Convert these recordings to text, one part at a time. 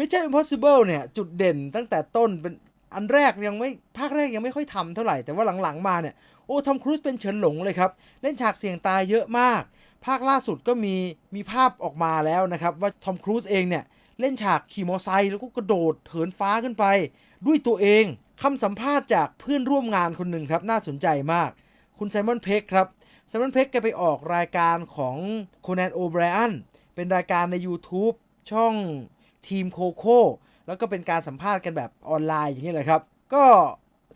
Mission Impossible เนี่ย จุดเด่นตั้งแต่ต้นเป็นอันแรกยังไม่ภาคแรกยังไม่ค่อยทำเท่าไหร่ แต่ว่าหลังๆมาเนี่ย โอ้ทอมครูซเป็นเฉินหลงเลยครับ เล่นฉากเสี่ยงตายเยอะมาก ภาคล่าสุดก็มีมีภาพออกมาแล้วนะครับ ว่าทอมครูซเองเนี่ย เล่นฉากขี่มอเตอร์ไซค์แล้วก็กระโดดเถินฟ้าขึ้นไป ด้วยตัวเองคำสัมภาษณ์จากเพื่อนร่วมงานคนหนึ่งครับน่าสนใจมาก คุณไซมอนเพ็กครับไซมอนเพ็กแกไปออกรายการของโคนันโอเบรอันเป็นรายการใน YouTube ช่อง ทีมโคโค่แล้วก็เป็นการสัมภาษณ์กันแบบออนไลน์อย่างนี้แหละครับ ก็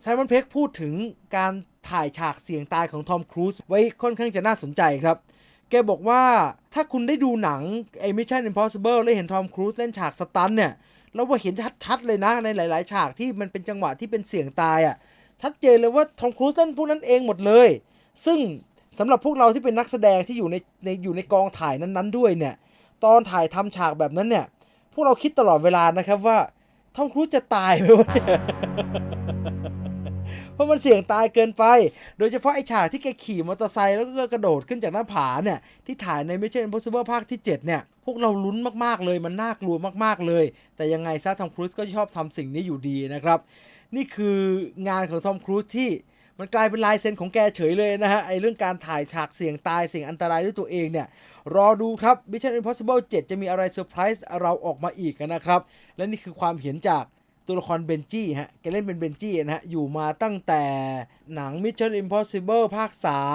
ไซมอนเพ็กพูดถึงการถ่ายฉากเสี่ยงตายของทอมครูซไว้ค่อนข้างจะน่าสนใจครับ แกบอกว่าถ้าคุณได้ดูหนังไอ้ Mission Impossible แล้วเห็นทอมครูซเล่นฉากสตันเนี่ยแล้วว่าเห็นชัดๆเลยนะในหลาย ๆ ฉากที่มันเป็นจังหวะที่เป็นเสี่ยงตายอะ่ะชัดเจนเลยว่าทอมครูซเล่นพวกนั้นเองหมดเลย ซึ่งสำหรับพวกเราที่เป็นนักแสดงที่อยู่ในในอยู่ในกองถ่ายนั้น ๆ ด้วยเนี่ยตอนถ่ายทำฉากแบบนั้นเนี่ย พวกเราคิดตลอดเวลานะครับว่าทอมครูซจะตายไหมวะเพราะมันเสี่ยงตายเกินไป โดยเฉพาะไอ้ฉากที่แกขี่มอเตอร์ไซค์แล้วก็กระโดดขึ้นจากหน้าผาเนี่ย ที่ถ่ายใน Mission Impossible ภาคที่ 7 เนี่ย พวกเราลุ้นมากๆเลย มันน่ากลัวมากๆเลย แต่ยังไงซะทอมครูซก็ชอบทำสิ่งนี้อยู่ดีนะครับ นี่คืองานของทอมครูซที่ มันกลายเป็นลายเซ็นของแกเฉยเลยนะฮะไอเรื่องการถ่ายฉากเสี่ยงตายเสี่ยงอันตรายด้วยตัวเองเนี่ย รอดูครับ Mission Impossible 7 จะมีอะไรเซอร์ไพรส์เราออกมาอีกนะครับ และนี่คือความเห็นจากตัวละครเบนจี้ฮะแกเล่นเป็นเบนจี้นะฮะ อยู่มาตั้งแต่หนัง Mission Impossible ภาค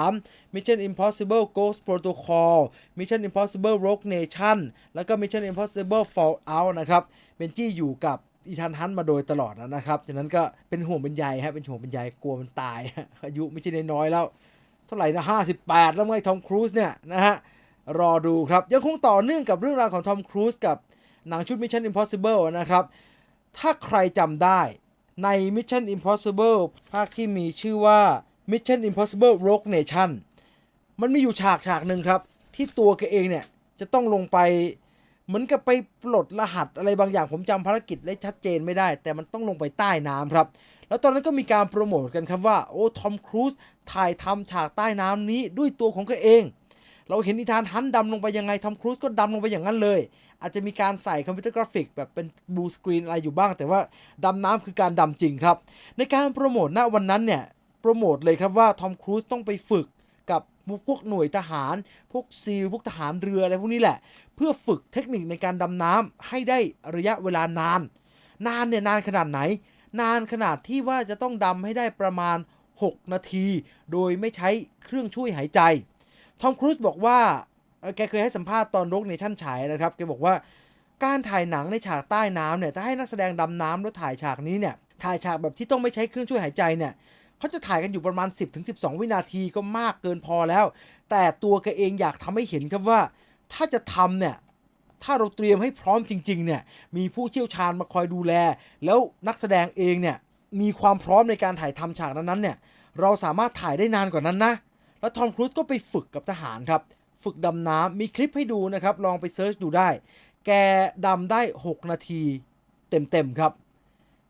3 Mission Impossible Ghost Protocol Mission Impossible Rogue Nation แล้วก็ Mission Impossible Fallout นะครับ เบนจี้อยู่กับ อีธานฮันมาโดยตลอดนะครับ ฉะนั้นก็เป็นห่วงเป็นใยฮะเป็นห่วงเป็นใยกลัวมันตาย อายุไม่ใช่น้อยแล้ว เท่าไหร่นะ58แล้วไงทอมครูซเนี่ยนะฮะ รอดูครับ ยังคงต่อเนื่องกับเรื่องราวของทอมครูซกับหนังชุด Mission Impossible นะครับ ถ้าใครจำได้ใน Mission Impossible ภาคที่มีชื่อว่า Mission Impossible Rogue Nation มันมีอยู่ฉากฉากหนึ่งครับ ที่ตัวแกเองเนี่ยจะต้องลงไป เหมือนกับไปปลดรหัสอะไรบางอย่างผมจำภารกิจได้ชัดเจนไม่ได้ แต่มันต้องลงไปใต้น้ำครับ แล้วตอนนั้นก็มีการโปรโมทกันครับว่าโอ้ทอมครูซถ่ายทำฉากใต้น้ำนี้ด้วยตัวของแกเอง เราเห็นนิทานฮันดำลงไปยังไงทอมครูซก็ดำลงไปอย่างนั้นเลย อาจจะมีการใส่คอมพิวเตอร์กราฟิกแบบเป็นบลูสกรีนอะไรอยู่บ้าง แต่ว่าดำน้ำคือการดำจริงครับ ในการโปรโมทณวันนั้นเนี่ยโปรโมทเลยครับว่าทอมครูซต้องไปฝึก พวกหน่วยทหาร พวกซีลพวกทหารเรืออะไรพวกนี้แหละ เพื่อฝึกเทคนิคในการดำน้ำให้ได้ระยะเวลานาน นานเนี่ยนานขนาดไหน นานขนาดที่ว่าจะต้องดำให้ได้ประมาณ 6 นาที โดยไม่ใช้เครื่องช่วยหายใจ ทอมครูซบอกว่าแกเคยให้สัมภาษณ์ตอนโรกเนชั่นฉายนะครับแกบอกว่าการถ่ายหนังในฉากใต้น้ำเนี่ยถ้าให้นักแสดงดำน้ำแล้วถ่ายฉากนี้เนี่ยถ่ายฉากแบบที่ต้องไม่ใช้เครื่องช่วยหายใจเนี่ย เขาจะถ่ายกันอยู่ประมาณ 10-12 วินาทีก็มากเกินพอแล้ว แต่ตัวแกเองอยากทำให้เห็นครับว่า ถ้าจะทำเนี่ยถ้าเราเตรียมให้พร้อมจริง ๆ เนี่ย มีผู้เชี่ยวชาญมาคอยดูแล แล้วนักแสดงเองเนี่ย มีความพร้อมในการถ่ายทำฉากนั้นๆเนี่ย เราสามารถถ่ายได้นานกว่านั้นนะ แล้วทอมครูซก็ไปฝึกกับทหารครับ ฝึกดำน้ำ มีคลิปให้ดูนะครับ ลองไปเซิร์ชดูได้ แกดำได้ 6 นาที เต็ม ๆ ครับ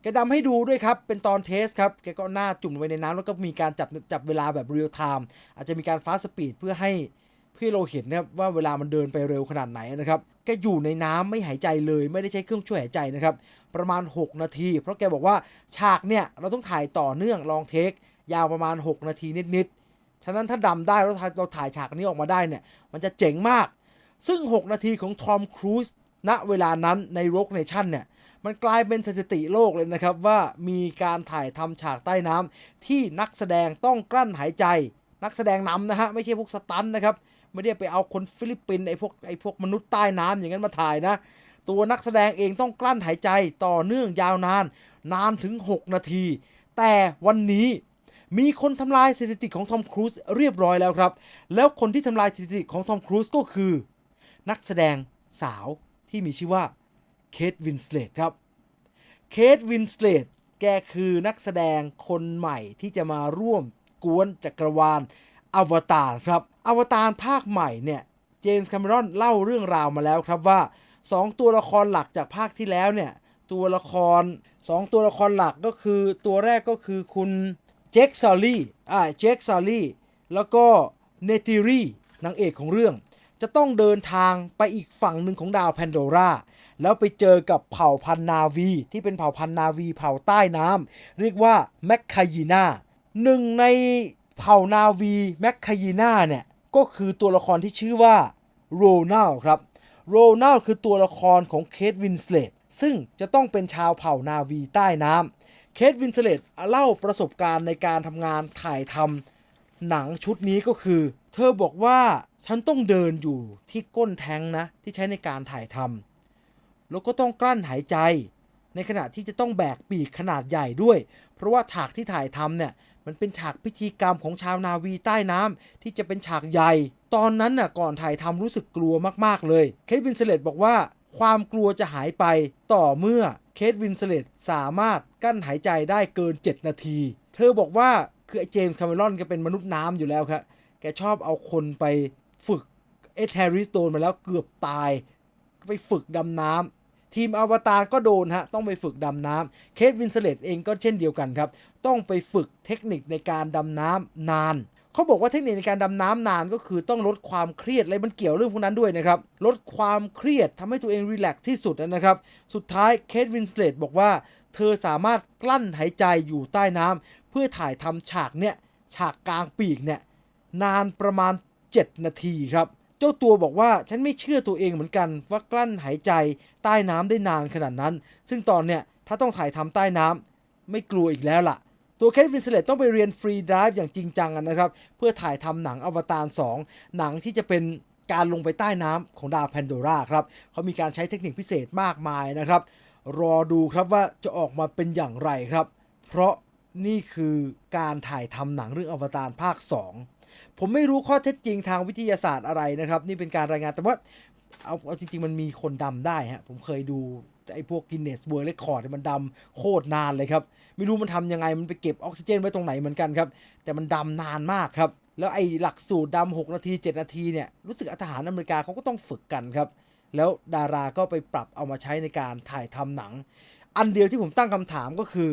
แกดำให้ดูด้วยครับ เป็นตอนเทสครับ แกก็หน้าจุ่มไว้ในน้ำแล้วก็มีการจับจับเวลาแบบเรียลไทม์อาจจะมีการฟาสต์สปีดเพื่อให้เพื่อเราเห็นนะครับว่าเวลามันเดินไปเร็วขนาดไหนนะครับ แกอยู่ในน้ำไม่หายใจเลย ไม่ได้ใช้เครื่องช่วยหายใจนะครับ ประมาณ 6 นาที เพราะแกบอกว่าฉากเนี่ยเราต้องถ่ายต่อเนื่องลองเทค ยาวประมาณ 6 นาทีนิดๆ ฉะนั้นถ้าดำได้แล้วเราถ่ายฉากนี้ออกมาได้เนี่ยมันจะเจ๋งมาก ซึ่ง 6 นาทีของทอมครูซณเวลานั้นใน Rogue Nation เนี่ย มันกลายเป็นสถิติโลกเลยนะครับว่ามีการถ่ายทำฉากใต้น้ำที่นักแสดงต้องกลั้นหายใจ นักแสดงนำนะฮะไม่ใช่พวกสตันนะครับไม่ได้ไปเอาคนฟิลิปปินส์ไอพวกไอพวกมนุษย์ใต้น้ำอย่างนั้นมาถ่ายนะ ตัวนักแสดงเองต้องกลั้นหายใจต่อเนื่องยาวนาน นานถึง 6 นาที แต่วันนี้มีคนทำลายสถิติของทอมครูซเรียบร้อยแล้วครับ แล้วคนที่ทำลายสถิติของทอมครูซก็คือ นักแสดงสาวที่มีชื่อว่า เคทวินสเลตครับ เคทวินสเลตแกคือนักแสดงคนใหม่ที่จะมาร่วมกวนจักรวาลอวตารครับอวตารภาคใหม่เนี่ยเจมส์แคมเมรอนเล่าเรื่องราวมาแล้วครับว่า 2 ตัวละครหลักจากภาคที่แล้วเนี่ย ตัวละคร 2 ตัวละครหลักก็คือตัวแรกก็คือคุณเจคซอลลี่อ่าเจคซอลลี่แล้วก็เนติรีนางเอกของเรื่อง จะต้องเดินทางไปอีกฝั่งหนึ่งของดาวแพนโดรา แล้วไปเจอกับเผ่าพันธุ์นาวีที่เป็นเผ่าพันธุ์นาวีเผ่าใต้น้ำเรียกว่าแมคคายีนาหนึ่งในเผ่านาวีแมคคายีนาเนี่ยก็คือตัวละครที่ชื่อว่าโรนัลครับโรนัลคือตัวละครของเคทวินสเลตซึ่งจะต้องเป็นชาวเผ่านาวีใต้น้ำเคทวินสเลตเล่าประสบการณ์ในการทำงานถ่ายทำหนังชุดนี้ก็คือ เธอบอกว่าฉันต้องเดินอยู่ที่ก้นแทงนะ ที่ใช้ในการถ่ายทำ แล้วก็ต้องกลั้นหายใจ ในขณะที่จะต้องแบกปีกขนาดใหญ่ด้วย เพราะว่าฉากที่ถ่ายทำเนี่ยมันเป็นฉากพิธีกรรมของชาวนาวีใต้น้ำที่จะเป็นฉากใหญ่ ตอนนั้นน่ะก่อนถ่ายทำรู้สึกกลัวมากๆเลย เคทวินสเลตบอกว่า ความกลัวจะหายไปต่อเมื่อเคทวินสเลตสามารถกั้นหายใจได้เกิน 7 นาที เธอบอกว่าคือไอ้เจมส์คาเมรอนแกเป็นมนุษย์น้ำอยู่แล้วครับแกชอบเอาคนไปฝึกเอแทริสโดนมาแล้วเกือบตาย ไปฝึกดำน้ำ ทีมอวตารก็โดนฮะต้องไปฝึกดำน้ำเคทวินสเลตเองก็เช่นเดียวกันครับ ต้องไปฝึกเทคนิคในการดำน้ำนานเขาบอกว่าเทคนิคในการดำน้ำนานก็คือต้องลดความเครียดอะไรมันเกี่ยวเรื่องพวกนั้นด้วยนะครับ ลดความเครียดทำให้ตัวเองรีแลกซ์ที่สุดนะครับ สุดท้ายเคทวินสเลตบอกว่า เธอสามารถกลั้นหายใจอยู่ใต้น้ำเพื่อถ่ายทำฉากเนี่ยฉากกลางปีกเนี่ยนานประมาณ 7 นาทีครับ เจ้าตัวบอกว่าฉันไม่เชื่อตัวเองเหมือนกันว่ากลั้นหายใจใต้น้ำได้นานขนาดนั้น ซึ่งตอนเนี่ยถ้าต้องถ่ายทำใต้น้ำไม่กลัวอีกแล้วล่ะ ตัวเคทวินสเลตต้องไปเรียนฟรีดิฟอย่างจริงจังนะครับ เพื่อถ่ายทำหนังอวตาร2 หนังที่จะเป็นการลงไปใต้น้ำของดาวแพนโดราครับเขามีการใช้เทคนิคพิเศษมากมายนะครับ รอดูครับว่าจะออกมาเป็นอย่างไรครับ เพราะนี่คือการถ่ายทำหนังเรื่องอวตารภาค 2 ผมไม่รู้ข้อเท็จจริงทางวิทยาศาสตร์อะไรนะครับ นี่เป็นการรายงานแต่ว่าเอาเอาจริง ๆ มันมีคนดำได้ฮะผมเคยดูไอ้พวกกินเนสเวิร์ลเรคคอร์ดมันดำโคตรนานเลยครับ ไม่รู้มันทำยังไงมันไปเก็บออกซิเจนไว้ตรงไหนเหมือนกันครับ แต่มันดำนานมากครับ แล้วไอ้หลักสูตรดำ6นาที 7 นาทีเนี่ยรู้สึกทหารอเมริกาเขาก็ต้องฝึกกันครับ แล้วดาราก็ไปปรับเอามาใช้ในการถ่ายทำหนัง อันเดียวที่ผมตั้งคำถามก็คือ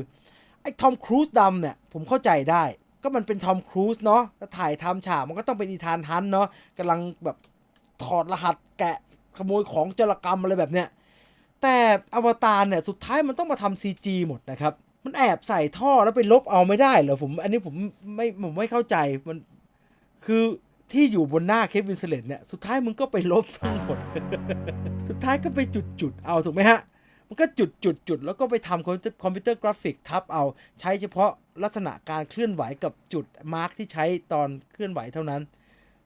ไอ้ทอมครูซดำเนี่ยผมเข้าใจได้ ก็มันเป็นทอมครูซเนาะแล้วถ่ายทำฉากมันก็ต้องเป็นอีธานฮันเนาะกำลังแบบถอดรหัสแกะขโมยของจรกรรมอะไรแบบเนี้ย แต่อวตารเนี่ยสุดท้ายมันต้องมาทำ CG หมดนะครับ มันแอบใส่ท่อแล้วไปลบเอาไม่ได้เหรอผม อันนี้ผมไม่ผมไม่เข้าใจมันคือที่อยู่บนหน้าเควินสเลตเนี่ยสุดท้ายมึงก็ไปลบทั้งหมด สุดท้ายก็ไปจุดจุดๆเอาถูกไหมฮะ มันก็จุดจุดจุดแล้วก็ไปทำคอมพิวเตอร์กราฟิกทับเอา ใช้เฉพาะลักษณะการเคลื่อนไหวกับจุดมาร์กที่ใช้ตอนเคลื่อนไหวเท่านั้น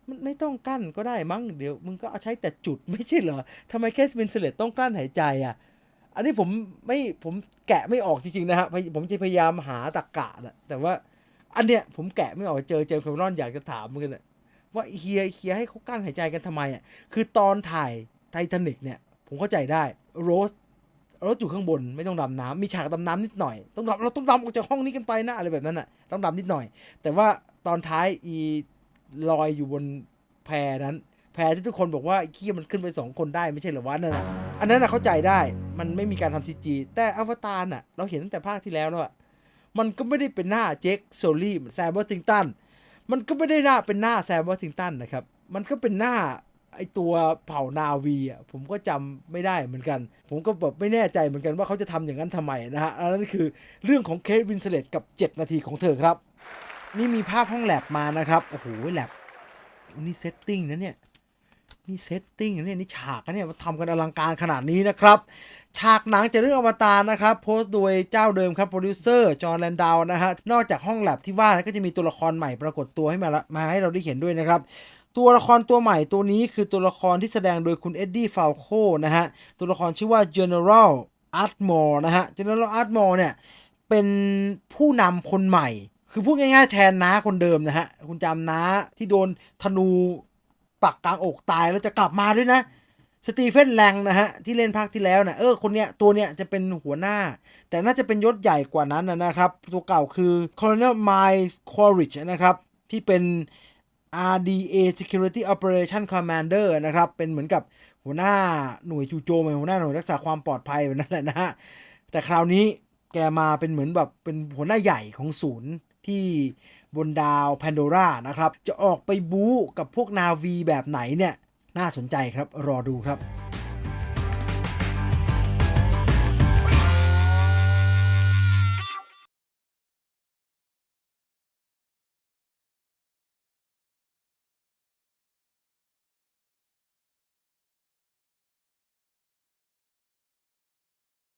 มันไม่ต้องกั้นก็ได้มั้งเดี๋ยวมึงก็เอาใช้แต่จุดไม่ใช่เหรอทำไมแคสบินเสเลตต้องกลั้นหายใจอะ อันนี้ผมไม่ผมแกะไม่ออกจริงๆนะฮะผมจะพยายามหาตรกกะนะแต่ว่าอันเนี้ยผมแกะไม่ออกเจอเจมส์แคมรอนอยากจะถามเหมือนกันว่าเฮียเฮียให้เขากั้นหายใจกันทำไมอะคือตอนถ่ายไททานิกเนี่ย ผมเข้าใจได้โรส รสอยู่ข้างบนไม่ต้องดำน้ำมีฉากดำน้ำนิดหน่อย ต้องดำเราต้องดำออกจากห้องนี้กันไปนะอะไรแบบนั้นอะต้องดำนิดหน่อย แต่ว่าตอนท้ายอีลอยอยู่บนแพนั้น แพที่ทุกคนบอกว่าไอ้เคียมันขึ้นไปสองคนได้ไม่ใช่เหรอวะนั่นน่ะอันนั้นน่ะเข้าใจได้มันไม่มีการทำซีจีแต่อวตารน่ะ เราเห็นตั้งแต่ภาคที่แล้วแล้วอะมันก็ไม่ได้เป็นหน้าเจคโซลี่แซมวอร์ติงตันมันก็ไม่ได้หน้าเป็นหน้าแซมวอร์ติงตันนะครับมันก็เป็นหน้า ไอตัวเผ่านาวีอะผมก็จำไม่ได้เหมือนกัน ผมก็แบบไม่แน่ใจเหมือนกันว่าเขาจะทำอย่างนั้นทำไมนะฮะอันนั้นคือเรื่องของเคทวินสเลตกับ 7 นาทีของเธอครับ นี่มีภาพห้องแลบมานะครับโอ้โหแลบนี่เซตติ้งนะเนี่ยนี่เซตติ้งนะเนี่ยนี่ฉากนเนี่ยมาทำกันอลังการขนาดนี้นะครับ ฉากหนังจากเรื่องอวตารนะครับ โพสต์โดยเจ้าเดิมครับโปรดิวเซอร์จอห์นแลนดาวนะฮะนอกจากห้องแลบที่ว่านะก็จะมีตัวละครใหม่ปรากฏตัวให้มามาให้เราได้เห็นด้วยนะครับ ตัวละครตัวใหม่ตัวนี้คือตัวละครที่แสดงโดยคุณเอ็ดดี้ฟาลโคนะฮะ ตัวละครชื่อว่า General Ardmore นะฮะ General Ardmore เนี่ยเป็นผู้นำคนใหม่ คือพูดง่ายๆแทนน้าคนเดิมนะฮะ คุณจำน้าที่โดนธนูปักกลางอกตายแล้วจะกลับมาด้วยนะสตีเฟนแลงนะฮะ ที่เล่นภาคที่แล้วนะเออคนเนี้ยตัวเนี้ยจะเป็นหัวหน้า แต่น่าจะเป็นยศใหญ่กว่านั้นนะนะครับ ตัวเก่าคือ Colonel Miles Quaritch นะครับ ที่เป็น RDA Security Operation Commander นะครับ เป็นเหมือนกับหัวหน้าหน่วยจู่โจมหัวหน้าหน่วยรักษาความปลอดภัยแบบนั้นแหละนะฮะ แต่คราวนี้แกมาเป็นเหมือนแบบเป็นหัวหน้าใหญ่ของศูนย์ที่บนดาวแพนโดรานะครับ จะออกไปบู๊กับพวกนาวีแบบไหนเนี่ย น่าสนใจครับ รอดูครับ